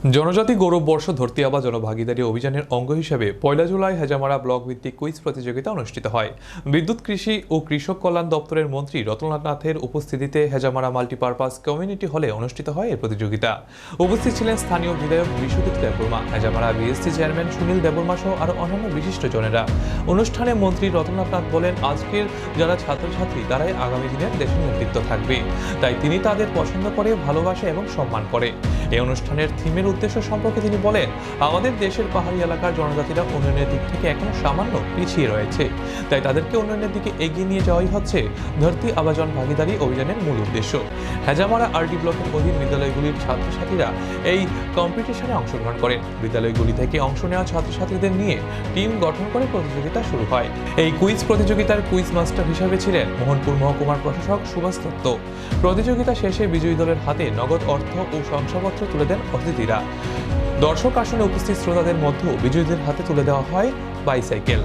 জনজাতি গৌরব বর্ষ ধরতি আবা জনভাগিদারি অভিযানের অঙ্গ হিসেবে পয়লা জুলাই হেজামারা ব্লক ভিত্তিক কুইজ প্রতিযোগিতা অনুষ্ঠিত হয়। বিদ্যুৎ কৃষি ও কৃষক কল্যাণ দপ্তরের মন্ত্রী রতনলাল নাথের উপস্থিতিতে হেজামারা মাল্টিপারপাস কমিউনিটি হলে অনুষ্ঠিত হয় এই প্রতিযোগিতা। উপস্থিত ছিলেন স্থানীয় বিধায়ক বিশ্বজিৎ দেববর্মা, হেজামারা বিএসসি চেয়ারম্যান সুনীল দেববর্মা সহ আরও অন্যান্য বিশিষ্ট জনেরা। অনুষ্ঠানে মন্ত্রী রতনলাল নাথ বলেন, আজকের যারা ছাত্রছাত্রী তারাই আগামী দিনের দেশের নেতৃত্ব থাকবে। তাই তিনি তাদের পছন্দ করে, ভালোবাসে এবং সম্মান করে। এই অনুষ্ঠানের থিমের উদ্দেশ্য সম্পর্কে তিনি বলেন, আমাদের দেশের পাহাড়ি এলাকার জনজাতিরা উন্নয়নের দিক থেকে এখনও সামান্য পিছিয়ে রয়েছে। তাই তাদেরকে উন্নয়নের দিকে এগিয়ে নিয়ে যাওয়াই হচ্ছে ধরতি আবাজন ভাগিদারি অভিযানের মূল উদ্দেশ্য। হেজামারা আরডি ব্লকের অধীন বিদ্যালয়গুলির ছাত্রছাত্রীরা এই কম্পিটিশনে অংশগ্রহণ করেন বিদ্যালয়গুলি থেকে অংশ নেওয়া ছাত্রছাত্রীদের নিয়ে টিম গঠন করে প্রতিযোগিতা শুরু হয়। এই কুইজ প্রতিযোগিতার কুইজ মাস্টার হিসাবে ছিলেন মোহনপুর মহকুমার প্রশাসক সুভাষ দত্ত। প্রতিযোগিতা শেষে বিজয়ী দলের হাতে নগদ অর্থ ও শংসাপত্র তুলে দেন অতিথিরা। দর্শক আসনে উপস্থিত শ্রোতাদের মধ্যেও বিজয়ীদের হাতে তুলে দেওয়া হয় বাইসাইকেল।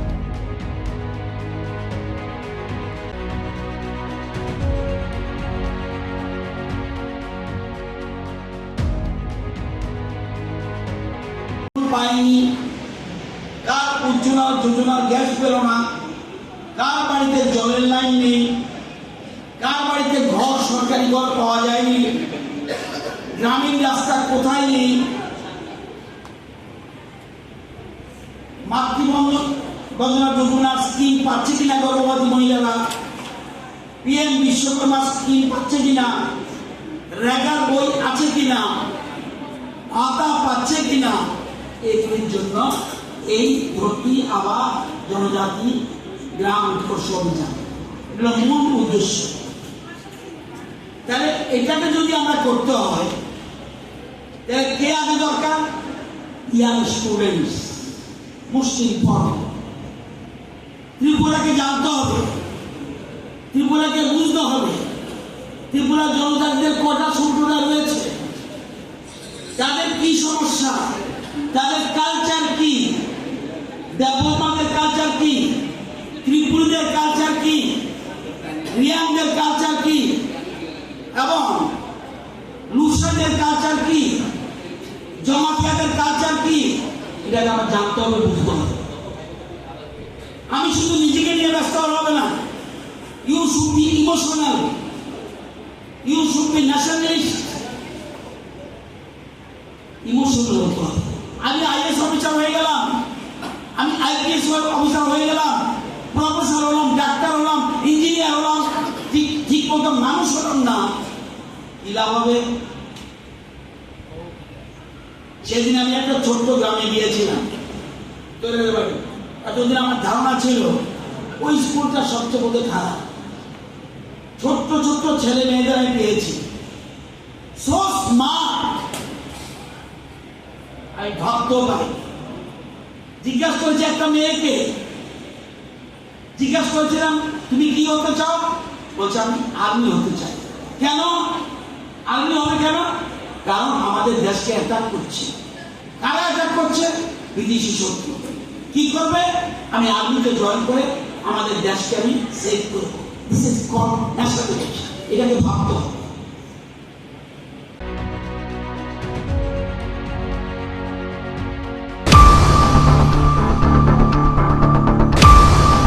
কার যোজনার গ্যাস পেল না? কার বাড়িতে জলের লাইন নেই? কার বাড়িতে ঘর সরকারি ঘর পাওয়া যায়নি? গ্রামীণ রাস্তা কোথায় নেই? মাতৃবন্ধন, বন্দনা যোজনার স্কিম পাচ্ছে কিনা গর্ভবতী মহিলারা? পিএম বিশ্বকর্মা স্কিম পাচ্ছে কিনা? রেগার বই আছে কিনা? আতা পাচ্ছে কিনা? এগুলির জন্য এই ভর্তি আবার জনজাতি গ্রাম উৎকর্ষ অভিযান। এগুলো মূল উদ্দেশ্য। তাহলে এটাকে যদি আমরা করতে হয় কে আগে দরকার? ইয়াং স্টুডেন্টস মোস্ট ইম্পর্টেন্ট ত্রিপুরাকে জানতে হবে, ত্রিপুরাকে বুঝতে হবে। ত্রিপুরা জনজাতিদের কটা সম্প্রদায় রয়েছে? তাদের কি সমস্যা? তাদের কালচার কি দেবমাদের কালচার কি ত্রিপুরীদের কালচার কি রিয়াংদের কালচার কি এবং লুসাদের কালচার কি জমাতিয়াদের কালচার কি? এটাকে আমার জানতে হবে, বুঝতে হবে। আমি শুধু নিজেকে নিয়ে ব্যস্ত হবে না। You should be emotional you should be nationalist emotional হতে হবে। আমি আইএস অফিসার হয়ে গেলাম। আমি আইপিএস অফিসার হয়ে গেলাম। প্রফেসর হলাম ডাক্তার হলাম ইঞ্জিনিয়ার হলাম। ঠিক ঠিক মতো মানুষ হলাম না। লাভ হবে? সেদিন আমি একটা ছোট্ট গ্রামে গিয়েছিলাম। তোদের বাড়ি। এতদিন আমার ধারণা ছিল, ওই স্কুলটা সবচেয়ে বোধ খারাপ। ছোট্ট ছোট্ট ছেলে মেয়েদের আমি পেয়েছি। সো স্মার্ট আমি ভাবতেও পারি জিজ্ঞাসা করেছি একটা মেয়েকে। জিজ্ঞাসা করেছিলাম, তুমি কি হতে চাও? বলছে, আমি আর্মি হতে চাই। কেন? আর্মি হবে কেন? কারণ আমাদের দেশকে অ্যাটাক করছে। কারা অ্যাটাক করছে? বিদেশি শত্রু। কি করবে? আমি আর্মিতে জয়েন করে আমাদের দেশকে আমি সেভ করব। এটাকে ভাবতে হবে।